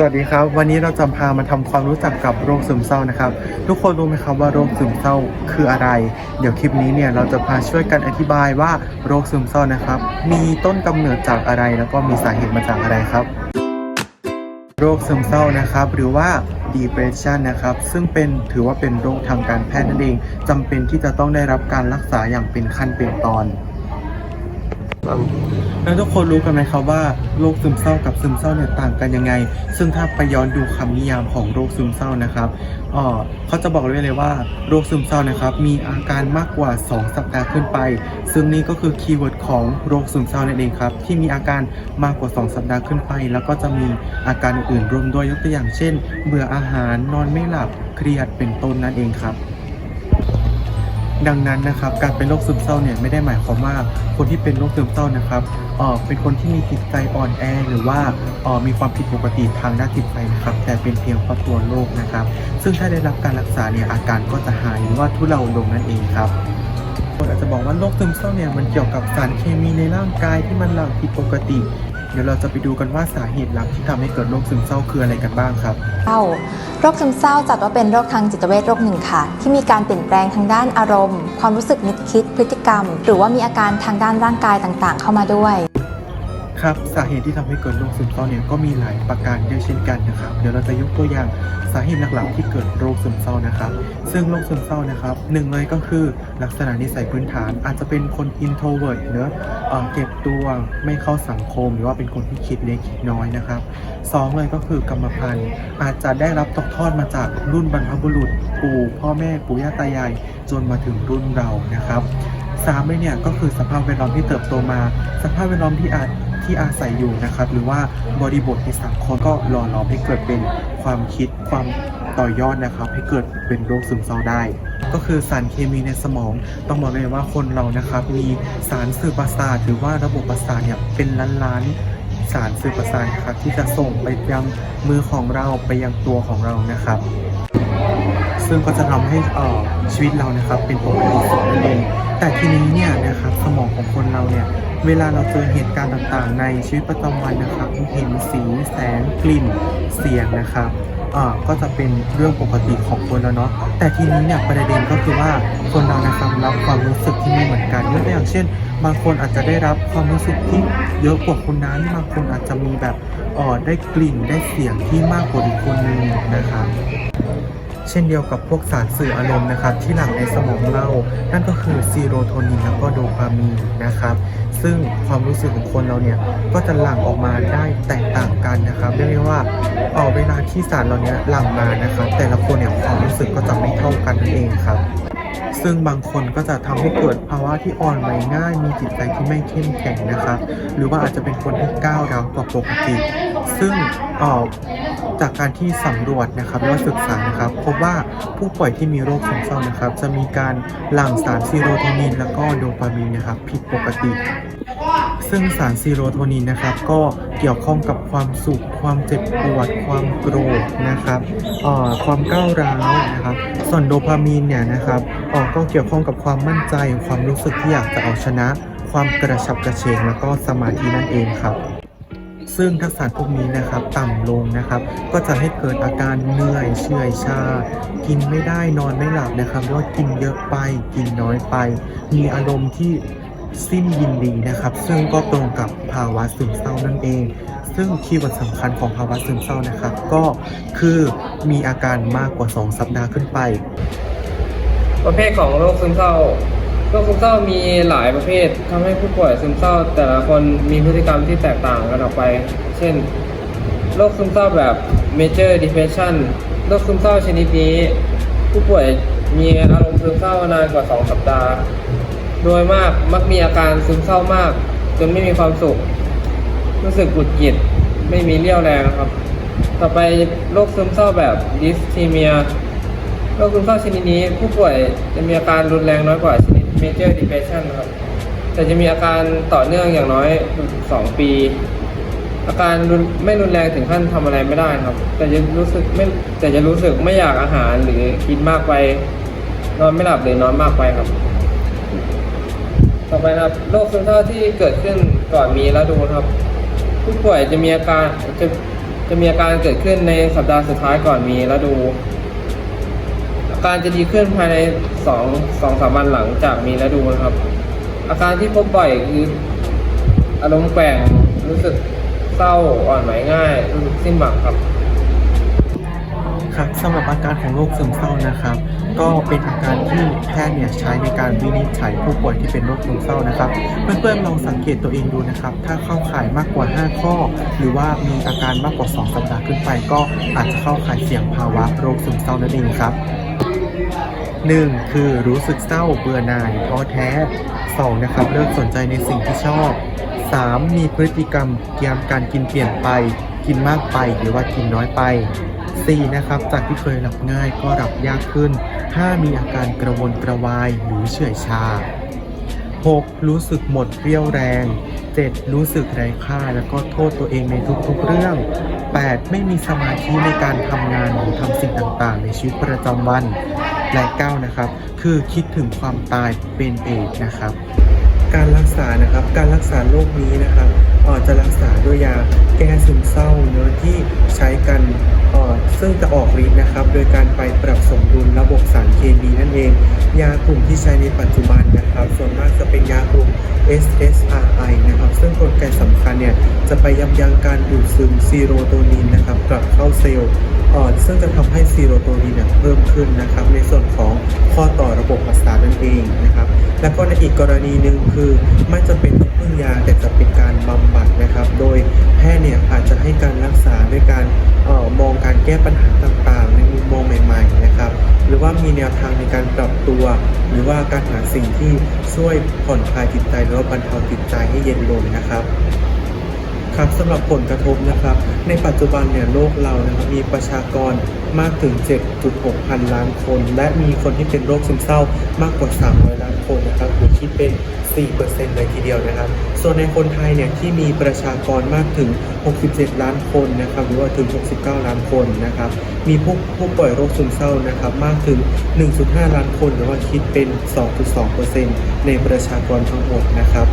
สวัสดีครับ วันนี้เราจะพามาทำความรู้จักกับโรคซึมเศร้านะครับ ทุกคนรู้ไหมครับว่าโรคซึมเศร้าคืออะไร เดี๋ยวคลิปนี้เนี่ยเราจะพาช่วยกันอธิบายว่าโรคซึมเศร้านะครับ มีต้นกำเนิดจากอะไรแล้วก็มีสาเหตุมาจากอะไรครับ โรคซึมเศร้านะครับ หรือว่า depression นะครับ ซึ่งเป็นถือว่าเป็นโรคทางการแพทย์นั่นเองจำเป็นที่จะต้องได้รับการรักษาอย่างเป็นขั้นเป็นตอน แล้วทุกคนรู้กันไหมครับว่าโรคซึมเศร้ากับซึมเศร้าเนี่ยต่างกันยังไง ซึ่งถ้าไปย้อนดูคำนิยามของโรคซึมเศร้านะครับอ๋อเขาจะบอกเลยเลยว่าโรคซึมเศร้านะครับมีอาการมากกว่า 2 สัปดาห์ขึ้นไป ซึ่งนี่ก็คือคีย์เวิร์ดของโรคซึมเศร้านั่นเองครับที่มีอาการมากกว่า 2 สัปดาห์ขึ้นไป แล้วก็จะมีอาการอื่นๆรวมด้วยยกตัวอย่างเช่น เบื่ออาหารนอนไม่หลับเครียดเป็นต้นนั่นเองครับ ดังนั้นนะครับการเป็นโรคซึมเศร้าเนี่ยไม่ได้หมายความว่าคนที่เป็นโรคซึมเศร้านะครับเออเป็นคนที่มีจิตใจอ่อนแอหรือว่าเออมีความผิดปกติทางด้านจิตใจนะครับ แต่เป็นเพียงเพราะตัวโรคนะครับ ซึ่งถ้าได้รับการรักษาเนี่ยอาการก็จะหายหรือว่าทุเลาลงนั่นเองครับคนอาจจะบอกว่าโรคซึมเศร้าเนี่ยมันเกี่ยวกับสารเคมีในร่างกายที่มันหลั่งผิดปกติ เดี๋ยวเราจะไปดูกันว่าสาเหตุหลักที่ทำให้เกิดโรคซึมเศร้าคืออะไรกันบ้างครับเศร้าโรคซึมเศร้าจัดว่าเป็นโรคทางจิตเวชโรคหนึ่งค่ะ ที่มีการเปลี่ยนแปลงทางด้านอารมณ์ ความรู้สึกนึกคิดพฤติกรรม หรือว่ามีอาการทางด้านร่างกายต่างๆ เข้ามาด้วย ครับสาเหตุที่ทำให้เกิดโรคซึมเศร้าเนี่ยก็มีหลายประการด้วยเช่นกันนะครับ เดี๋ยวเราจะยกตัวอย่างสาเหตุหลักๆที่เกิดโรคซึมเศร้านะครับ ซึ่งโรคซึมเศร้านะครับหนึ่งเลยก็คือลักษณะนิสัยพื้นฐาน อาจจะเป็นคน introvert เนอะเอ่อเก็บตัวไม่เข้าสังคม หรือว่าเป็นคนที่คิดเล็กคิดน้อยนะครับสองเลยก็คือกรรมพันธุ์อาจจะได้รับตกทอดมาจากรุ่นบรรพบุรุษ ปู่พ่อแม่ปู่ย่าตายายจนมาถึงรุ่นเรานะครับ สามเลยเนี่ยก็คือสภาพแวดล้อมที่เติบโตมา สภาพแวดล้อมที่อาจที่อาศัยอยู่นะครับ หรือว่าบริบทในสังคมก็หล่อหลอมให้เกิดเป็นความคิดความต่อยอดนะครับ ให้เกิดเป็นโรคซึมเศร้าได้ ก็คือสารเคมีในสมองต้องบอกเลยว่าคนเรานะครับ มีสารสื่อประสาทหรือว่าระบบประสาทเนี่ยเป็นล้านๆสารสื่อประสาทครับที่จะส่งไปยังมือของเราไปยังตัวของเรานะครับ ซึ่งก็จะทำให้เอ่อชีวิตเรานะครับเป็นปกติสุขนั่นเองแต่ทีนี้เนี่ยนะครับสมองของคนเราเนี่ยเวลาเราเจอเหตุการณ์ต่างๆ ในชีวิตประจำวันนะครับเห็นสีแสงกลิ่นเสียงนะครับอ่าก็จะเป็นเรื่องปกติของคนแล้วเนาะแต่ทีนี้เนี่ยประเด็นก็คือว่าคนเรานะครับรับความรู้สึกที่ไม่เหมือนกันยกตัวอย่างเช่น บางคนอาจจะได้รับความรู้สึกที่เยอะกว่าคนนั้น บางคนอาจจะมีแบบออได้กลิ่นได้เสียงที่มากกว่าอีกคนนึงนะครับ เช่นเดียวกับพวกสารสื่ออารมณ์นะครับ ที่หลั่งในสมองเรา นั่นก็คือซีโรโทนินแล้วก็โดปามีนนะครับ ซึ่งความรู้สึกของคนเราเนี่ยก็จะหลั่งออกมาได้แตกต่างกันนะครับเรียกได้ว่าเออเวลาที่สารเหล่านี้หลั่งมานะครับ แต่ละคนเนี่ยความรู้สึกก็จะไม่เท่ากันนั่นเองครับซึ่งบางคนก็จะทำให้เกิดภาวะที่อ่อนไหวง่าย มีจิตใจที่ไม่เข้มแข็งนะครับ หรือว่าอาจจะเป็นคนที่ก้าวร้าวกว่าปกติ ซึ่งอ่อ จากการที่สำรวจนะครับหรือว่าศึกษานะครับพบว่าผู้ป่วยที่มีโรคซึมเศร้านะครับ จะมีการหลั่งสารซีโรโทนิน แล้วก็โดปามีนนะครับผิดปกติ ซึ่งสารซีโรโทนินนะครับ ก็เกี่ยวข้องกับความสุข ความเจ็บปวด ความโกรธนะครับเอ่อความก้าวร้าวนะครับ ส่วนโดปามีนเนี่ยนะครับออก็เกี่ยวข้องกับความมั่นใจ ความรู้สึกที่อยากจะเอาชนะ ความกระฉับกระเฉงแล้วก็สมาธินั่นเองครับ ซึ่งทักษะพวกนี้นะครับต่ำลงนะครับ ก็จะให้เกิดอาการเหนื่อยเฉื่อยชา กินไม่ได้นอนไม่หลับนะครับว่ากินเยอะไปกินน้อยไป มีอารมณ์ที่สิ้นยินดีนะครับ ซึ่งก็ตรงกับภาวะซึมเศร้านั่นเอง ซึ่งคีย์เวิร์ดสำคัญของภาวะซึมเศร้านะครับ ก็คือมีอาการมากกว่า 2 สัปดาห์ขึ้นไป ประเภทของโรคซึมเศร้า โรคซึมเศร้ามีหลายประเภททำให้ผู้ป่วยซึมเศร้า แต่ละคนมีพฤติกรรมที่แตกต่างกันออกไป เช่น โรคซึมเศร้าแบบ major depression โรคซึมเศร้าชนิดนี้ ผู้ป่วยมีอารมณ์ซึมเศร้านานกว่า 2 สัปดาห์ โดยมากมักมีอาการซึมเศร้ามาก จนไม่มีความสุข รู้สึกหงุดหงิดไม่มีเรี่ยวแรงครับ ต่อไปโรคซึมเศร้าแบบ dyschemia โรคซึมเศร้าชนิดนี้ ผู้ป่วยจะมีอาการรุนแรงน้อยกว่าชนิด major depression ครับ แต่จะมีอาการต่อเนื่องอย่างน้อย 2 ปี อาการไม่รุนแรงถึงขั้นทำอะไรไม่ได้ครับ แต่จะรู้สึกไม่แต่จะรู้สึกไม่อยากอาหารหรือกินมากไป นอนไม่หลับหรือนอนมากไปครับ ต่อไปครับโรคซึมเศร้าที่เกิดขึ้นก่อนมีฤดูครับ ผู้ป่วยจะมีอาการจะจะมีอาการเกิดขึ้นในสัปดาห์สุดท้ายก่อนมีฤดู การจะดีขึ้นภายในสองสองสามวันหลังจากมีฤดูนะครับ อาการที่พบบ่อยคืออารมณ์แกว่งรู้สึกเศร้าอ่อนไหวง่ายรู้สึกสิ้นหวังครับ ครับสำหรับอาการของโรคซึมเศร้านะครับ ก็เป็นอาการที่แพทย์เนี่ยใช้ในการวินิจฉัยผู้ป่วยที่เป็นโรคซึมเศร้านะครับ เพื่อนๆลองสังเกตตัวเองดูนะครับ ถ้าเข้าข่ายมากกว่า 5 ข้อ หรือว่ามีอาการมากกว่า 2 สัปดาห์ขึ้นไป ก็อาจจะเข้าข่ายเสี่ยงภาวะโรคซึมเศร้านั่นเองครับ 1. คือรู้สึกเศร้าเบื่อหน่ายท้อแท้ 2. นะครับเลิกสนใจในสิ่งที่ชอบ 3. มีพฤติกรรมยามการกินเปลี่ยนไป กินมากไปหรือว่ากินน้อยไป 4. นะครับจากที่เคยหลับง่ายก็หลับยากขึ้น 5. มีอาการกระวนกระวายหรือเฉื่อยชา 6. รู้สึกหมดเรี่ยวแรง 7. รู้สึกไร้ค่าแล้วก็โทษตัวเองในทุกๆเรื่อง 8. ไม่มีสมาธิในการทำงานหรือทำสิ่งต่างๆ ในชีวิตประจำวัน และ9นะครับ คือคิดถึงความตายเป็นเอกนะครับ การรักษานะครับ การรักษาโรคนี้นะครับออจะรักษาด้วยยาแก้ซึมเศร้าเนื้อที่ใช้กันออซึ่งจะออกฤทธิ์นะครับ โดยการไปปรับสมดุลระบบสารเคมีนั่นเอง ยากลุ่มที่ใช้ในปัจจุบันนะครับ ส่วนมากจะเป็นยากลุ่ม SSRI นะครับ ซึ่งกลไกสำคัญเนี่ย จะไปยับยั้งการดูดซึมซีโรโทนินนะครับ กลับเข้าเซลล์ อ่อซึ่งจะทำให้ซีโรโทนินเพิ่มขึ้นนะครับ ในส่วนของข้อต่อระบบประสาทนั่นเองนะครับ แล้วก็ในอีกกรณีหนึ่งคือไม่จำเป็นต้องพึ่งยาแต่จะเป็นการบำบัดนะครับ โดยแพทย์เนี่ยอาจจะให้การรักษาด้วยการออมองการแก้ปัญหาต่างๆ ในมุมมองใหม่ๆนะครับ หรือว่ามีแนวทางในการปรับตัว หรือว่าการหาสิ่งที่ช่วยผ่อนคลายจิตใจหรือว่าบรรเทาจิตใจให้เย็นลงนะครับ ครับสำหรับผลกระทบนะครับ ในปัจจุบันเนี่ยโลกเรานะครับมีประชากรมากถึง 7.6 พันล้านคน และมีคนที่เป็นโรคซึมเศร้ามากกว่า 300 ล้านคนนะครับหรือคิดเป็น 4%เลยทีเดียวนะครับ ส่วนในคนไทยเนี่ยที่มีประชากรมากถึง 67 ล้านคนนะครับหรือว่าถึง 69 ล้านคนนะครับมีผู้ผู้ป่วยโรคซึมเศร้านะครับมากถึง 1.5 ล้านคน หรือว่าคิดเป็น 2.2%ในประชากรทั้งหมดนะครับ